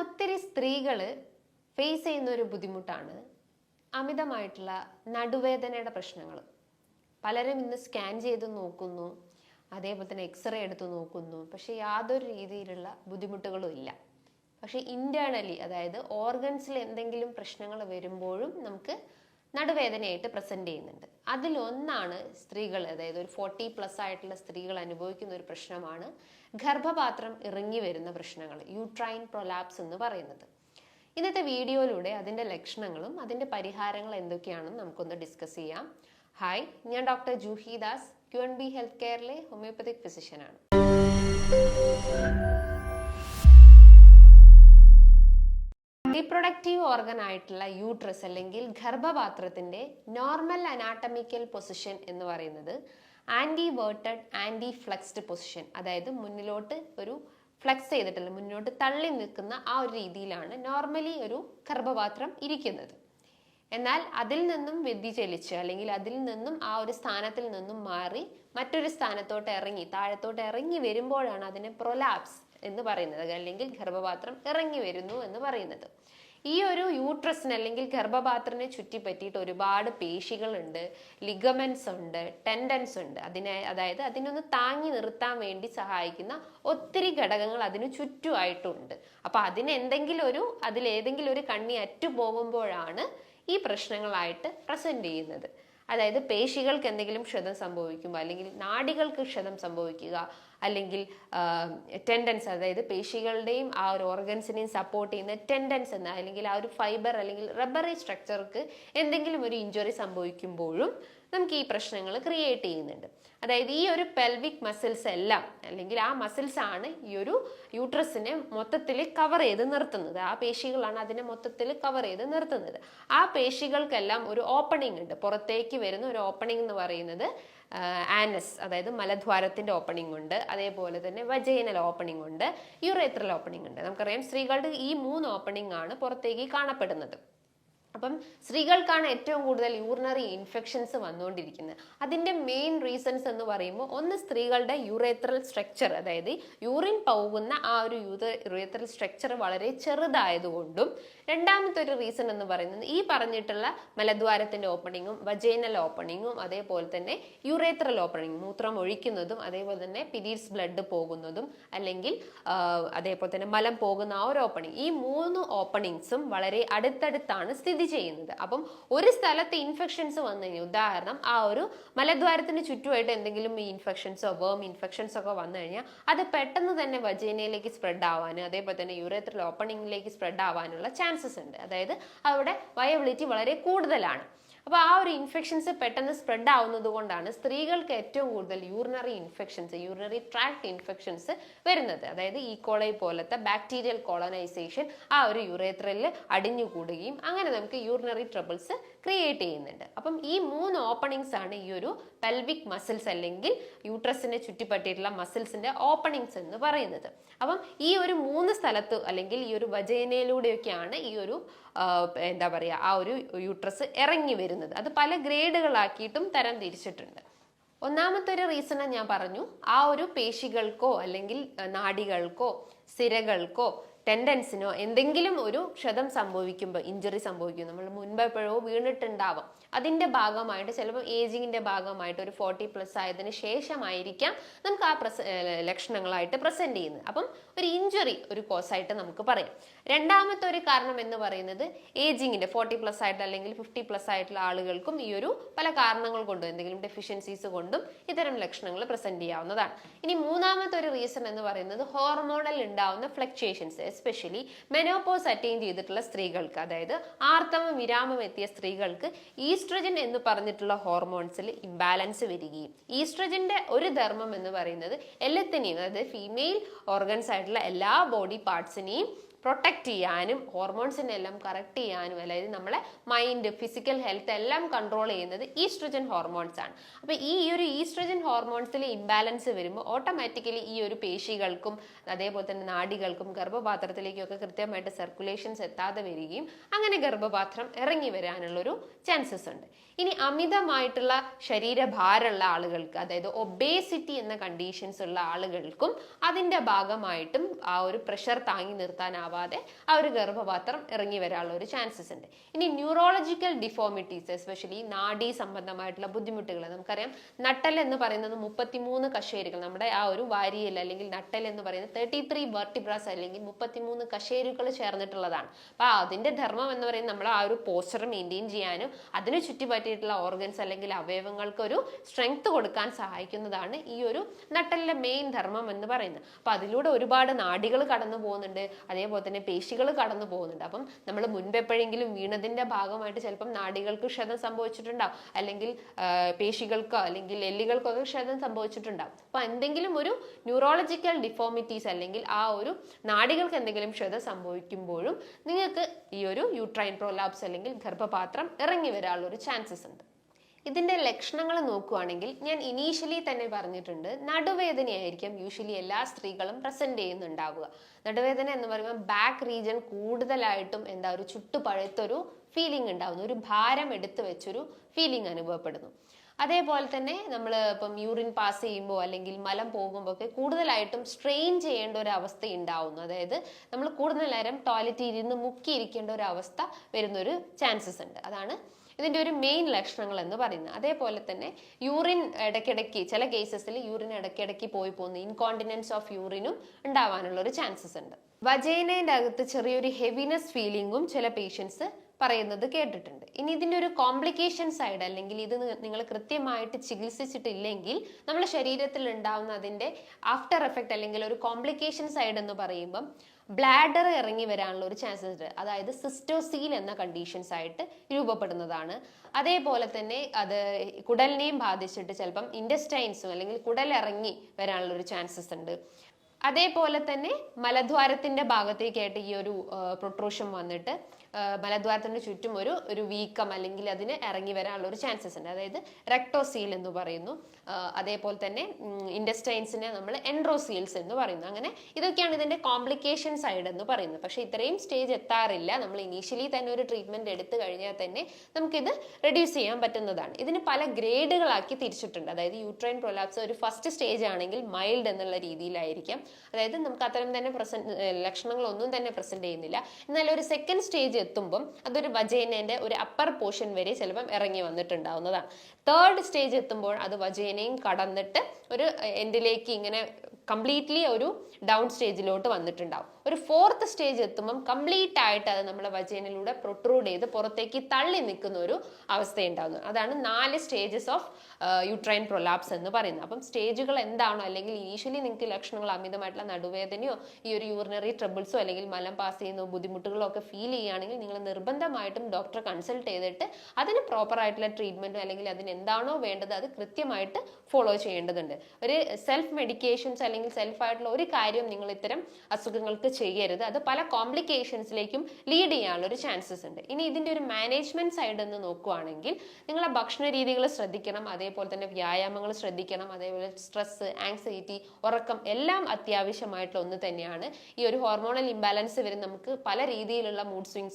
ഒത്തിരി സ്ത്രീകൾ ഫേസ് ചെയ്യുന്ന ഒരു ബുദ്ധിമുട്ടാണ്. അമിതമായിട്ടുള്ള നടുവേദനയുടെ പ്രശ്നങ്ങൾ പലരും ഇന്ന് സ്കാൻ ചെയ്ത് നോക്കുന്നു അതേപോലെ തന്നെ എക്സ്റേ എടുത്ത് നോക്കുന്നു. പക്ഷെ യാതൊരു രീതിയിലുള്ള ബുദ്ധിമുട്ടുകളും ഇല്ല. പക്ഷെ ഇന്റേണലി അതായത് ഓർഗൻസിൽ എന്തെങ്കിലും പ്രശ്നങ്ങൾ വരുമ്പോഴും നമുക്ക് നടുവേദനയായിട്ട് പ്രസന്റ് ചെയ്യുന്നുണ്ട്. അതിലൊന്നാണ് സ്ത്രീകൾ അതായത് ഒരു ഫോർട്ടി പ്ലസ് ആയിട്ടുള്ള സ്ത്രീകൾ അനുഭവിക്കുന്ന ഒരു പ്രശ്നമാണ് ഗർഭപാത്രം ഇറങ്ങി വരുന്ന പ്രശ്നങ്ങൾ യൂട്രൈൻ പ്രൊലാപ്സ് എന്ന് പറയുന്നത്. ഇന്നത്തെ വീഡിയോയിലൂടെ അതിന്റെ ലക്ഷണങ്ങളും അതിന്റെ പരിഹാരങ്ങൾ എന്തൊക്കെയാണെന്ന് നമുക്കൊന്ന് ഡിസ്കസ് ചെയ്യാം. ഹായ് ഞാൻ doctor Juhi Das Q N B health കെയറിലെ homeopathic ഫിസിഷ്യനാണ് റീപ്രൊഡക്റ്റീവ് ഓർഗൻ ആയിട്ടുള്ള യൂട്രസ് അല്ലെങ്കിൽ ഗർഭപാത്രത്തിന്റെ നോർമൽ അനാട്ടമിക്കൽ പൊസിഷൻ എന്ന് പറയുന്നത് anteverted anteflexed position അതായത് മുന്നിലോട്ട് ഒരു ഫ്ലെക്സ് ചെയ്തിട്ടില്ല മുന്നോട്ട് തള്ളി നിൽക്കുന്ന ആ ഒരു രീതിയിലാണ് നോർമലി ഒരു ഗർഭപാത്രം ഇരിക്കുന്നത്. എന്നാൽ അതിൽ നിന്നും വ്യതിചലിച്ച് അല്ലെങ്കിൽ അതിൽ നിന്നും ആ ഒരു സ്ഥാനത്തിൽ നിന്നും മാറി മറ്റൊരു സ്ഥാനത്തോട്ട് ഇറങ്ങി താഴത്തോട്ട് ഇറങ്ങി വരുമ്പോഴാണ് അതിനെ പ്രൊലാപ്സ് എന്ന് പറയുന്നത് അല്ലെങ്കിൽ ഗർഭപാത്രം ഇറങ്ങി വരുന്നു എന്ന് പറയുന്നത്. ഈ ഒരു യൂട്രസിന് അല്ലെങ്കിൽ ഗർഭപാത്രനെ ചുറ്റിപ്പറ്റിയിട്ട് ഒരുപാട് പേശികളുണ്ട് ലിഗമെന്റ്സ് ഉണ്ട് ടെൻഡൻസ് ഉണ്ട്. അതിനെ അതായത് അതിനൊന്ന് താങ്ങി നിർത്താൻ വേണ്ടി സഹായിക്കുന്ന ഒത്തിരി ഘടകങ്ങൾ അതിന് ചുറ്റുമായിട്ടുണ്ട്. അപ്പൊ അതിന് എന്തെങ്കിലും ഒരു അതിലേതെങ്കിലും ഒരു കണ്ണി അറ്റുപോകുമ്പോഴാണ് ഈ പ്രശ്നങ്ങളായിട്ട് പ്രസന്റ് ചെയ്യുന്നത്. അതായത് പേശികൾക്ക് എന്തെങ്കിലും ക്ഷതം സംഭവിക്കുമ്പോൾ അല്ലെങ്കിൽ നാടികൾക്ക് ക്ഷതം സംഭവിക്കുക അല്ലെങ്കിൽ ടെൻഡൻസ് അതായത് പേശികളുടെയും ആ ഒരു ഓർഗൻസിനെയും സപ്പോർട്ട് ചെയ്യുന്ന ടെൻഡൻസ് എന്ന അല്ലെങ്കിൽ ആ ഒരു ഫൈബർ അല്ലെങ്കിൽ റബ്ബറി സ്ട്രക്ചർക്ക് എന്തെങ്കിലും ഒരു ഇഞ്ചുറി സംഭവിക്കുമ്പോഴും നമുക്ക് ഈ പ്രശ്നങ്ങൾ ക്രിയേറ്റ് ചെയ്യുന്നുണ്ട്. അതായത് ഈ ഒരു പെൽവിക് മസിൽസ് എല്ലാം അല്ലെങ്കിൽ ആ മസിൽസ് ആണ് ഈ ഒരു യൂട്രസിനെ മൊത്തത്തിൽ കവർ ചെയ്ത് നിർത്തുന്നത്. ആ പേശികളാണ് അതിനെ മൊത്തത്തിൽ കവർ ചെയ്ത് നിർത്തുന്നത്. ആ പേശികൾക്കെല്ലാം ഒരു ഓപ്പണിംഗ് ഉണ്ട്. പുറത്തേക്ക് വരുന്ന ഒരു ഓപ്പണിംഗ് എന്ന് പറയുന്നത് ആനസ് അതായത് മലദ്വാരത്തിന്റെ ഓപ്പണിംഗ് ഉണ്ട്. അതേപോലെ തന്നെ വജൈനൽ ഓപ്പണിംഗ് ഉണ്ട്. യുറേത്രൽ ഓപ്പണിംഗ് ഉണ്ട്. നമുക്കറിയാം സ്ത്രീകളുടെ ഈ മൂന്ന് ഓപ്പണിംഗ് ആണ് പുറത്തേക്ക് കാണപ്പെടുന്നത്. അപ്പം സ്ത്രീകൾക്കാണ് ഏറ്റവും കൂടുതൽ യൂറിനറി ഇൻഫെക്ഷൻസ് വന്നുകൊണ്ടിരിക്കുന്നത്. അതിന്റെ മെയിൻ റീസൺസ് എന്ന് പറയുമ്പോൾ ഒന്ന് സ്ത്രീകളുടെ യുറേത്രൽ സ്ട്രക്ചർ അതായത് യൂറിൻ പോകുന്ന ആ ഒരു യുറേത്രൽ സ്ട്രക്ചർ വളരെ ചെറുതായതുകൊണ്ടും രണ്ടാമത്തെ ഒരു റീസൺ എന്ന് പറയുന്നത് ഈ പറഞ്ഞിട്ടുള്ള മലദ്വാരത്തിന്റെ ഓപ്പണിങ്ങും വജേനൽ ഓപ്പണിങ്ങും അതേപോലെ തന്നെ യുറേത്രൽ ഓപ്പണിങ് മൂത്രം ഒഴിക്കുന്നതും അതേപോലെ തന്നെ പിരീഡ്സ് ബ്ലഡ് പോകുന്നതും അല്ലെങ്കിൽ അതേപോലെ തന്നെ മലം പോകുന്ന ആ ഒരു ഓപ്പണിങ് ഈ മൂന്ന് ഓപ്പണിങ്സും വളരെ അടുത്തടുത്താണ് സ്ഥിതി ചെയ്യുന്നത്. അപ്പം ഒരു സ്ഥലത്ത് ഇൻഫെക്ഷൻസ് വന്നു കഴിഞ്ഞാൽ ഉദാഹരണം ആ ഒരു മലദ്വാരത്തിന് ചുറ്റുമായിട്ട് എന്തെങ്കിലും ഈ ഇൻഫെക്ഷൻസോ വേം ഇൻഫെക്ഷൻസ് ഒക്കെ വന്നു കഴിഞ്ഞാൽ അത് പെട്ടെന്ന് തന്നെ വജേനയിലേക്ക് സ്പ്രെഡ് ആവാനും അതേപോലെ തന്നെ യുറേത്രൽ ഓപ്പണിങ്ങിലേക്ക് സ്പ്രെഡ് ആവാനുള്ള ചാൻസസ് ഉണ്ട്. അതായത് അവിടെ വയബിലിറ്റി വളരെ കൂടുതലാണ്. അപ്പോൾ ആ ഒരു ഇൻഫെക്ഷൻസ് പെട്ടെന്ന് സ്പ്രെഡ് ആവുന്നത് കൊണ്ടാണ് സ്ത്രീകൾക്ക് ഏറ്റവും കൂടുതൽ urinary infections urinary tract infections വരുന്നത്. അതായത് ഈ കോളേ പോലത്തെ ബാക്ടീരിയൽ കോളനൈസേഷൻ ആ ഒരു യുറേത്രയിൽ അടിഞ്ഞുകൂടുകയും അങ്ങനെ നമുക്ക് യൂറിനറി ട്രബിൾസ് ക്രിയേറ്റ് ചെയ്യുന്നുണ്ട്. അപ്പം ഈ മൂന്ന് ഓപ്പണിങ്സ് ആണ് ഈ ഒരു പെൽവിക് മസിൽസ് അല്ലെങ്കിൽ യൂട്രസിനെ ചുറ്റിപ്പറ്റിയിട്ടുള്ള മസിൽസിന്റെ ഓപ്പണിങ്സ് എന്ന് പറയുന്നത്. അപ്പം ഈ ഒരു മൂന്ന് സ്ഥലത്ത് അല്ലെങ്കിൽ ഈ ഒരു വജേനയിലൂടെയൊക്കെയാണ് ഈ ഒരു എന്താ പറയുക ആ ഒരു യൂട്രസ് ഇറങ്ങി വരുന്നത്. അത് പല ഗ്രേഡുകളാക്കിയിട്ടും തരം തിരിച്ചിട്ടുണ്ട്. ഒന്നാമത്തെ ഒരു റീസൺ ഞാൻ പറഞ്ഞു. ആ ഒരു പേശികൾക്കോ അല്ലെങ്കിൽ നാടികൾക്കോ സിരകൾക്കോ ടെൻഡൻസിനോ എന്തെങ്കിലും ഒരു ക്ഷതം സംഭവിക്കുമ്പോൾ ഇഞ്ചുറി സംഭവിക്കും നമ്മൾ മുൻപ് എപ്പോഴോ വീണിട്ടുണ്ടാവാം. അതിന്റെ ഭാഗമായിട്ട് ചിലപ്പോൾ ഏജിങ്ങിന്റെ ഭാഗമായിട്ട് ഒരു ഫോർട്ടി പ്ലസ് ആയതിനു ശേഷമായിരിക്കാം നമുക്ക് ആ പ്രസ ലക്ഷണങ്ങളായിട്ട് പ്രസന്റ് ചെയ്യുന്നത്. അപ്പം ഒരു ഇഞ്ചുറി ഒരു കോസായിട്ട് നമുക്ക് പറയാം. രണ്ടാമത്തെ ഒരു കാരണം എന്ന് പറയുന്നത് ഏജിങ്ങിന്റെ ഫോർട്ടി പ്ലസ് ആയിട്ട് അല്ലെങ്കിൽ ഫിഫ്റ്റി പ്ലസ് ആയിട്ടുള്ള ആളുകൾക്കും ഈ ഒരു പല കാരണങ്ങൾ കൊണ്ടും എന്തെങ്കിലും ഡെഫിഷ്യൻസീസ് കൊണ്ടും ഇത്തരം ലക്ഷണങ്ങൾ പ്രസന്റ് ചെയ്യാവുന്നതാണ്. ഇനി മൂന്നാമത്തെ ഒരു റീസൺ എന്ന് പറയുന്നത് ഹോർമോണൽ ഉണ്ടാവുന്ന ഫ്ലക്ച്വേഷൻസ് എസ്പെഷ്യലി മെനോപോസ് അറ്റൈൻ ചെയ്തിട്ടുള്ള സ്ത്രീകൾക്ക് അതായത് ആർത്തവം വിരാമം എത്തിയ സ്ത്രീകൾക്ക് ഈസ്ട്രജൻ എന്ന് പറഞ്ഞിട്ടുള്ള ഹോർമോൺസിൽ ഇംബാലൻസ് വരികയും ഈസ്ട്രജന്റെ ഒരു ധർമ്മം എന്ന് പറയുന്നത് എല്ലാത്തിനെയും അതായത് ഫീമെയിൽ ഓർഗൻസ് ആയിട്ടുള്ള എല്ലാ ബോഡി പാർട്സിനെയും പ്രൊട്ടക്റ്റ് ചെയ്യാനും ഹോർമോൺസിനെ എല്ലാം കറക്റ്റ് ചെയ്യാനും അതായത് നമ്മളെ മൈൻഡ് ഫിസിക്കൽ ഹെൽത്ത് എല്ലാം കൺട്രോൾ ചെയ്യുന്നത് ഈസ്ട്രജൻ ഹോർമോൺസ് ആണ്. അപ്പോൾ ഈ ഒരു ഈസ്ട്രജൻ ഹോർമോൺസിൽ ഇംബാലൻസ് വരുമ്പോൾ ഓട്ടോമാറ്റിക്കലി ഈ ഒരു പേശികൾക്കും അതേപോലെ തന്നെ നാടികൾക്കും ഗർഭപാത്രത്തിലേക്കൊക്കെ കൃത്യമായിട്ട് സർക്കുലേഷൻസ് എത്താതെ വരികയും അങ്ങനെ ഗർഭപാത്രം ഇറങ്ങി വരാനുള്ളൊരു ചാൻസസ് ഉണ്ട്. ഇനി അമിതമായിട്ടുള്ള ശരീരഭാരമുള്ള ആളുകൾക്ക് അതായത് ഒബേസിറ്റി എന്ന കണ്ടീഷൻസ് ഉള്ള ആളുകൾക്കും അതിന്റെ ഭാഗമായിട്ടും ആ ഒരു പ്രഷർ താങ്ങി നിർത്താനാവാതെ ആവാതെ ആ ഒരു ഗർഭപാത്രം ഇറങ്ങി വരാനുള്ള ഒരു ചാൻസസ് ഉണ്ട്. ഇനി ന്യൂറോളജിക്കൽ ഡിഫോമിറ്റീസ് എസ്പെഷ്യലി നാഡീ സംബന്ധമായിട്ടുള്ള ബുദ്ധിമുട്ടുകൾ നമുക്കറിയാം നട്ടൽ എന്ന് പറയുന്നത് മുപ്പത്തിമൂന്ന് കശേരുകൾ നമ്മുടെ ആ ഒരു വാരിയൽ അല്ലെങ്കിൽ നട്ടൽ എന്ന് പറയുന്നത് തേർട്ടി ത്രീ വെർട്ടിബ്രാസ് അല്ലെങ്കിൽ മുപ്പത്തിമൂന്ന് കശേരുകൾ ചേർന്നിട്ടുള്ളതാണ്. അപ്പൊ അതിന്റെ ധർമ്മം എന്ന് പറയുന്നത് നമ്മൾ ആ ഒരു പോസ്റ്റർ മെയിന്റെയിൻ ചെയ്യാനും അതിന് ചുറ്റിപ്പറ്റിയിട്ടുള്ള ഓർഗൻസ് അല്ലെങ്കിൽ അവയവങ്ങൾക്ക് ഒരു സ്ട്രെങ്ത് കൊടുക്കാൻ സഹായിക്കുന്നതാണ് ഈ ഒരു നട്ടലിന്റെ മെയിൻ ധർമ്മം എന്ന് പറയുന്നത്. അപ്പൊ അതിലൂടെ ഒരുപാട് നാടികൾ കടന്നു പോകുന്നുണ്ട് അതേപോലെ തന്നെ പേശികൾ കടന്നു പോകുന്നുണ്ട്. അപ്പം നമ്മൾ മുൻപെപ്പോഴെങ്കിലും വീണതിന്റെ ഭാഗമായിട്ട് ചിലപ്പം നാടികൾക്ക് ക്ഷതം സംഭവിച്ചിട്ടുണ്ടാവും. അല്ലെങ്കിൽ പേശികൾക്കോ അല്ലെങ്കിൽ എല്ലുകൾക്കോ ഒക്കെ ക്ഷതം സംഭവിച്ചിട്ടുണ്ടാവും. അപ്പൊ എന്തെങ്കിലും ഒരു ന്യൂറോളജിക്കൽ ഡിഫോമിറ്റീസ് അല്ലെങ്കിൽ ആ ഒരു നാടികൾക്ക് എന്തെങ്കിലും ക്ഷതം സംഭവിക്കുമ്പോഴും നിങ്ങൾക്ക് ഈ ഒരു യൂട്രൈൻ പ്രോലാബ്സ് അല്ലെങ്കിൽ ഗർഭപാത്രം ഇറങ്ങി വരാനുള്ള ഒരു ചാൻസസ് ഉണ്ട്. ഇതിന്റെ ലക്ഷണങ്ങൾ നോക്കുകയാണെങ്കിൽ ഞാൻ ഇനീഷ്യലി തന്നെ പറഞ്ഞിട്ടുണ്ട് നടുവേദനയായിരിക്കും യൂഷ്വലി എല്ലാ സ്ത്രീകളും പ്രസന്റ് ചെയ്യുന്നുണ്ടാവുക. നടുവേദന എന്ന് പറയുമ്പോൾ ബാക്ക് റീജിയൻ കൂടുതലായിട്ടും എന്താ ഒരു ചുട്ടുപഴുത്തൊരു ഫീലിംഗ് ഉണ്ടാവുന്നു. ഒരു ഭാരം എടുത്തു വെച്ചൊരു ഫീലിംഗ് അനുഭവപ്പെടുന്നു. അതേപോലെ തന്നെ നമ്മൾ ഇപ്പം യൂറിൻ പാസ് ചെയ്യുമ്പോൾ അല്ലെങ്കിൽ മലം പോകുമ്പോൾ ഒക്കെ കൂടുതലായിട്ടും സ്ട്രെയിൻ ചെയ്യേണ്ട ഒരു അവസ്ഥ ഉണ്ടാവുന്നു. അതായത് നമ്മൾ കൂടുതൽ നേരം ടോയ്ലറ്റിൽ ഇരുന്ന് മുക്കിയിരിക്കേണ്ട ഒരു അവസ്ഥ വരുന്നൊരു ചാൻസസ് ഉണ്ട്. അതാണ് ഇതിന്റെ ഒരു മെയിൻ ലക്ഷണങ്ങൾ എന്ന് പറയുന്നത്. അതേപോലെ തന്നെ യൂറിൻ ഇടയ്ക്കിടയ്ക്ക് ചില കേസസിൽ യൂറിൻ ഇടയ്ക്കിടയ്ക്ക് പോയി പോകുന്ന ഇൻകോണ്ടിനൻസ് ഓഫ് യൂറിനും ഉണ്ടാവാനുള്ള ഒരു ചാൻസസ് ഉണ്ട്. വജൈനയുടെ അകത്ത് ചെറിയൊരു ഹെവിനെസ് ഫീലിംഗും ചില പേഷ്യൻസ് പറയുന്നത് കേട്ടിട്ടുണ്ട്. ഇനി ഇതിന്റെ ഒരു കോംപ്ലിക്കേഷൻ സൈഡ് അല്ലെങ്കിൽ ഇത് നിങ്ങൾ കൃത്യമായിട്ട് ചികിത്സിച്ചിട്ടില്ലെങ്കിൽ നമ്മുടെ ശരീരത്തിൽ ഉണ്ടാവുന്ന അതിന്റെ ആഫ്റ്റർ എഫക്റ്റ് അല്ലെങ്കിൽ ഒരു കോംപ്ലിക്കേഷൻ സൈഡ് എന്ന് പറയുമ്പം ബ്ലാഡർ ഇറങ്ങി വരാനുള്ള ഒരു ചാൻസസ് ഉണ്ട്. അതായത് സിസ്റ്റോസീൽ എന്ന കണ്ടീഷൻസ് ആയിട്ട് രൂപപ്പെടുന്നതാണ്. അതേപോലെ തന്നെ അത് കുടലിനെയും ബാധിച്ചിട്ട് ചിലപ്പം ഇൻഡസ്റ്റൈൻസും അല്ലെങ്കിൽ കുടൽ ഇറങ്ങി വരാനുള്ള ഒരു ചാൻസസ് ഉണ്ട്. അതേപോലെ തന്നെ മലദ്വാരത്തിന്റെ ഭാഗത്തേക്കായിട്ട് ഈ ഒരു പ്രൊട്രൂഷൻ വന്നിട്ട് ആ, മലദ്വാരത്തിന്റെ ചുറ്റും ഒരു ഒരു വീക്കം അല്ലെങ്കിൽ അതിന് ഇറങ്ങി വരാനുള്ള ഒരു ചാൻസസ് ഉണ്ട്. അതായത് റെക്ടോസീൽ എന്ന് പറയുന്നു. അതേപോലെ തന്നെ ഇൻഡസ്റ്റൈൻസിനെ നമ്മൾ എൻഡ്രോസീൽസ് എന്ന് പറയുന്നു. അങ്ങനെ ഇതൊക്കെയാണ് ഇതിന്റെ കോംപ്ലിക്കേഷൻ സൈഡ് എന്ന് പറയുന്നത്. പക്ഷെ ഇത്രയും സ്റ്റേജ് എത്താറില്ല. നമ്മൾ ഇനീഷ്യലി തന്നെ ഒരു ട്രീറ്റ്മെന്റ് എടുത്തു കഴിഞ്ഞാൽ തന്നെ നമുക്കിത് റെഡ്യൂസ് ചെയ്യാൻ പറ്റുന്നതാണ്. ഇതിന് പല ഗ്രേഡുകളാക്കി തിരിച്ചിട്ടുണ്ട്. അതായത് യൂട്രൈൻ പ്രൊലാപ്സ് ഒരു ഫസ്റ്റ് സ്റ്റേജ് ആണെങ്കിൽ മൈൽഡ് എന്നുള്ള രീതിയിലായിരിക്കാം. അതായത് നമുക്ക് അത്തരം തന്നെ പ്രസന്റ് ലക്ഷണങ്ങളൊന്നും തന്നെ പ്രസന്റ് ചെയ്യുന്നില്ല. എന്നാൽ ഒരു സെക്കൻഡ് സ്റ്റേജ് എത്തുമ്പം അതൊരു വജേനേന്റെ ഒരു അപ്പർ പോർഷൻ വരെ ചിലപ്പം ഇറങ്ങി വന്നിട്ടുണ്ടാവുന്നതാണ്. തേർഡ് സ്റ്റേജ് എത്തുമ്പോൾ അത് വജേനയും കടന്നിട്ട് ഒരു എൻഡിലേക്ക് ഇങ്ങനെ കംപ്ലീറ്റ്ലി ഒരു ഡൗൺ സ്റ്റേജിലോട്ട് വന്നിട്ടുണ്ടാവും. ഒരു ഫോർത്ത് സ്റ്റേജ് എത്തുമ്പം കംപ്ലീറ്റ് ആയിട്ട് അത് നമ്മുടെ വജേനയിലൂടെ പ്രൊട്രൂഡ് ചെയ്ത് പുറത്തേക്ക് തള്ളി നിൽക്കുന്ന ഒരു അവസ്ഥ ഉണ്ടാകുന്നു അതാണ് നാല് സ്റ്റേജസ് ഓഫ് യുട്രൈൻ പ്രൊലാപ്സ് എന്ന് പറയുന്നത്. അപ്പം സ്റ്റേജുകൾ എന്താണോ അല്ലെങ്കിൽ ഈശ്വലി നിങ്ങൾക്ക് ലക്ഷണങ്ങൾ അമിതമായിട്ടുള്ള നടുവേദനയോ ഈ ഒരു യൂറിനറി ട്രബിൾസോ അല്ലെങ്കിൽ മലം പാസ് ചെയ്യുന്നോ ബുദ്ധിമുട്ടുകളോ ഒക്കെ ഫീൽ ചെയ്യുകയാണെങ്കിൽ നിങ്ങൾ നിർബന്ധമായിട്ടും ഡോക്ടറെ കൺസൾട്ട് ചെയ്തിട്ട് അതിന് പ്രോപ്പർ ആയിട്ടുള്ള ട്രീറ്റ്മെന്റും അല്ലെങ്കിൽ അതിന് എന്താണോ വേണ്ടത് അത് കൃത്യമായിട്ട് ഫോളോ ചെയ്യേണ്ടതുണ്ട്. ഒരു സെൽഫ് മെഡിക്കേഷൻസ് അല്ലെങ്കിൽ സെൽഫ് ആയിട്ടുള്ള ഒരു കാര്യം നിങ്ങൾ ഇത്തരം അസുഖങ്ങൾക്ക് ചെയ്യരുത്. അത് പല കോംപ്ലിക്കേഷൻസിലേക്കും ലീഡ് ചെയ്യാനുള്ള ഒരു ചാൻസസ് ഉണ്ട്. ഇനി ഇതിന്റെ ഒരു മാനേജ്മെന്റ് സൈഡ് എന്ന് നോക്കുവാണെങ്കിൽ നിങ്ങളെ ഭക്ഷണ രീതികൾ ശ്രദ്ധിക്കണം അതേപോലെ തന്നെ വ്യായാമങ്ങൾ ശ്രദ്ധിക്കണം അതേപോലെ സ്ട്രെസ് ആങ്സൈറ്റി ഉറക്കം എല്ലാം അത്യാവശ്യമായിട്ടുള്ള ഒന്ന് തന്നെയാണ്. ഈ ഒരു ഹോർമോണൽ ഇംബാലൻസ് വരെ നമുക്ക് പല രീതിയിലുള്ള മൂഡ് സ്വിങ്സും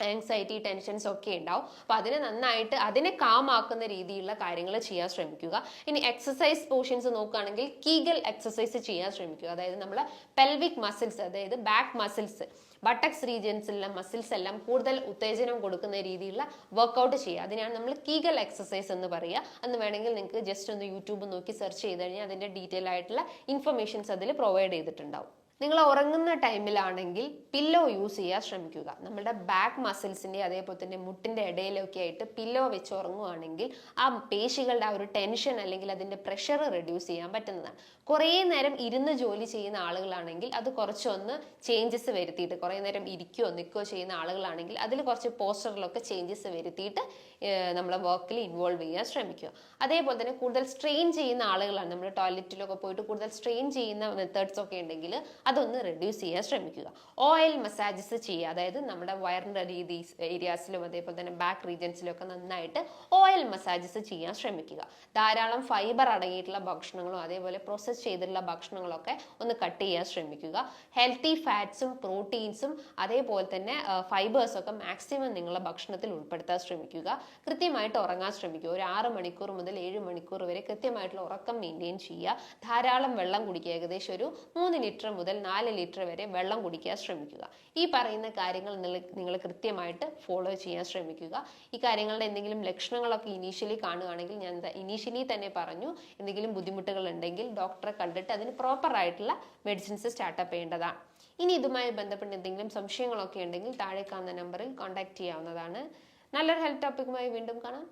ആങ്സൈറ്റി ടെൻഷൻസ് ഒക്കെ ഉണ്ടാവും. അപ്പൊ അതിനെ നന്നായിട്ട് അതിനെ കാമാക്കുന്ന രീതിയിലുള്ള കാര്യങ്ങൾ ചെയ്യാൻ ശ്രമിക്കുക. ഇനി എക്സസൈസ് പോർഷൻസ് നോക്കുകയാണെങ്കിൽ കീഗൽ എക്സസൈസ് ചെയ്യാൻ ശ്രമിക്കുക. അതായത് നമ്മൾ പെൽവിക് മസിൽസ് അതായത് ബാക്ക് മസിൽസ് ബട്ടക്സ് റീജിയൻസിലുള്ള മസിൽസ് എല്ലാം കൂടുതൽ ഉത്തേജനം കൊടുക്കുന്ന രീതിയിലുള്ള വർക്ക്ഔട്ട് ചെയ്യുക. അതിനാണ് നമ്മൾ കീഗൽ എക്സസൈസ് എന്ന് പറയുക. അന്ന് വേണമെങ്കിൽ നിങ്ങൾക്ക് ജസ്റ്റ് ഒന്ന് യൂട്യൂബ് നോക്കി സെർച്ച് ചെയ്ത് കഴിഞ്ഞാൽ അതിന്റെ ഡീറ്റെയിൽ ആയിട്ടുള്ള ഇൻഫർമേഷൻസ് അതിൽ പ്രൊവൈഡ് ചെയ്തിട്ടുണ്ടാവും. നിങ്ങൾ ഉറങ്ങുന്ന ടൈമിലാണെങ്കിൽ പില്ലോ യൂസ് ചെയ്യാൻ ശ്രമിക്കുക. നമ്മുടെ ബാക്ക് മസിൽസിന്റെ അതേപോലെ തന്നെ മുട്ടിന്റെ ഇടയിലൊക്കെ ആയിട്ട് പില്ലോ വെച്ച് ഉറങ്ങുവാണെങ്കിൽ ആ പേശികളുടെ ആ ഒരു ടെൻഷൻ അല്ലെങ്കിൽ അതിന്റെ പ്രഷർ റെഡ്യൂസ് ചെയ്യാൻ പറ്റുന്നതാണ്. കുറേ നേരം ഇരുന്ന് ജോലി ചെയ്യുന്ന ആളുകളാണെങ്കിൽ അത് കുറച്ചൊന്ന് ചേഞ്ചസ് വരുത്തിയിട്ട് കുറേ നേരം ഇരിക്കുകയോ നിൽക്കുകയോ ചെയ്യുന്ന ആളുകളാണെങ്കിൽ അതിൽ കുറച്ച് പോസ്റ്ററിലൊക്കെ ചേഞ്ചസ് വരുത്തിയിട്ട് നമ്മളെ വർക്കിൽ ഇൻവോൾവ് ചെയ്യാൻ ശ്രമിക്കുക. അതേപോലെ തന്നെ കൂടുതൽ സ്ട്രെയിൻ ചെയ്യുന്ന ആളുകളാണ്. നമ്മൾ ടോയ്ലറ്റിലൊക്കെ പോയിട്ട് കൂടുതൽ സ്ട്രെയിൻ ചെയ്യുന്ന മെത്തേഡ്സ് ഒക്കെ ഉണ്ടെങ്കിൽ അതൊന്ന് റെഡ്യൂസ് ചെയ്യാൻ ശ്രമിക്കുക. ഓയിൽ മസാജസ് ചെയ്യുക. അതായത് നമ്മുടെ വയറിന്റെ രീതി ഏരിയാസിലും അതേപോലെ തന്നെ ബാക്ക് റീജൻസിലും ഒക്കെ നന്നായിട്ട് ഓയിൽ മസാജസ് ചെയ്യാൻ ശ്രമിക്കുക. ധാരാളം ഫൈബർ അടങ്ങിയിട്ടുള്ള ഭക്ഷണങ്ങളും അതേപോലെ പ്രോസസ്സ് ചെയ്തിട്ടുള്ള ഭക്ഷണങ്ങളൊക്കെ ഒന്ന് കട്ട് ചെയ്യാൻ ശ്രമിക്കുക. ഹെൽത്തി ഫാറ്റ്സും പ്രോട്ടീൻസും അതേപോലെ തന്നെ ഫൈബേഴ്സ് ഒക്കെ മാക്സിമം നിങ്ങളുടെ ഭക്ഷണത്തിൽ ഉൾപ്പെടുത്താൻ ശ്രമിക്കുക. കൃത്യമായിട്ട് ഉറങ്ങാൻ ശ്രമിക്കുക. ഒരു ആറ് മണിക്കൂർ മുതൽ ഏഴ് മണിക്കൂർ വരെ കൃത്യമായിട്ടുള്ള ഉറക്കം മെയിന്റെയിൻ ചെയ്യുക. ധാരാളം വെള്ളം കുടിക്കുക. ഏകദേശം ഒരു മൂന്ന് ലിറ്റർ മുതൽ നാല് ലിറ്റർ വരെ വെള്ളം കുടിക്കാൻ ശ്രമിക്കുക. ഈ പറയുന്ന കാര്യങ്ങൾ നിങ്ങൾ കൃത്യമായിട്ട് ഫോളോ ചെയ്യാൻ ശ്രമിക്കുക. ഈ കാര്യങ്ങളുടെ എന്തെങ്കിലും ലക്ഷണങ്ങളൊക്കെ ഇനീഷ്യലി കാണുകയാണെങ്കിൽ ഞാൻ ഇനീഷ്യലി തന്നെ പറഞ്ഞു എന്തെങ്കിലും ബുദ്ധിമുട്ടുകൾ ഉണ്ടെങ്കിൽ ഡോക്ടറെ കണ്ടിട്ട് അതിന് പ്രോപ്പർ ആയിട്ടുള്ള മെഡിസിൻസ് സ്റ്റാർട്ടപ്പ് ചെയ്യേണ്ടതാണ്. ഇനി ഇതുമായി ബന്ധപ്പെട്ട് എന്തെങ്കിലും സംശയങ്ങളൊക്കെ ഉണ്ടെങ്കിൽ താഴെ കാണുന്ന നമ്പറിൽ കോൺടാക്ട് ചെയ്യാവുന്നതാണ്. നല്ലൊരു ഹെൽത്ത് ടോപ്പിക്കുമായി വീണ്ടും കാണാം.